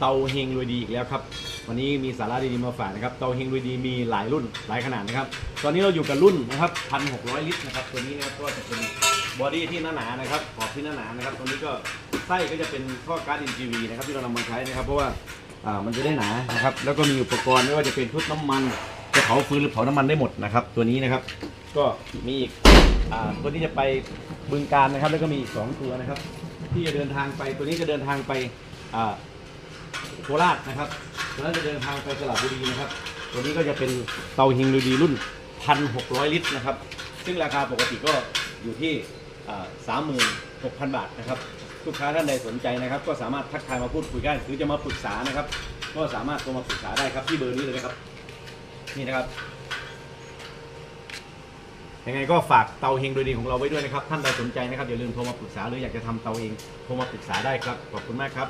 เตาเฮงรวยดีอีกแล้วครับ วันนี้มีสาระดีๆมาฝากนะครับ เตาเฮงรวยดีมีหลายรุ่นหลายขนาดนะครับ ตอนนี้เราอยู่กับรุ่นนะครับ1,600ลิตรนะครับ ตัวนี้นะครับก็จะเป็นบอดี้ที่หนาๆนะครับ ขอบที่หนาๆนะครับตัวนี้ก็ไส้ก็จะเป็นท่อก๊าซ NGV นะครับที่เรานำมาใช้นะครับ เพราะว่าอ่ามันจะได้หนานะครับ แล้วก็มีอุปกรณ์ไม่ว่าจะเป็นชุดน้ำมันจะเผาฟืนหรือเผาน้ำมันได้หมดนะครับ ตัวนี้นะครับ ก็มีอีกอ่าตัวนี้จะไปบึงการนะครับ แล้วก็มีอีกสองตัวนะครับ ที่จะเดินทางไปตัวนี้จะเดินทางไปอ่า คราชนะครับตัวนั้นจะเดินทางไปสระบุรีนะครับ ตัวนี้ก็จะเป็นเตาฮิงดูดีรุ่น 1,600 ลิตรนะครับ ซึ่งราคาปกติก็อยู่ที่สามหมื่นหกพันบาทนะครับ ลูกค้าท่านใดสนใจนะครับ ก็สามารถทักทายมาพูดคุยกันหรือจะมาปรึกษานะครับ ก็สามารถโทรมาปรึกษาได้ครับที่เบอร์นี้เลยนะครับ นี่นะครับยังไงก็ฝากเตาเฮงโดยดีของเราไว้ด้วยนะครับ ท่านใดสนใจนะครับอย่าลืมโทรมาปรึกษาหรืออยากจะทำเตาเองโทรมาปรึกษาได้ครับ ขอบคุณมากครับ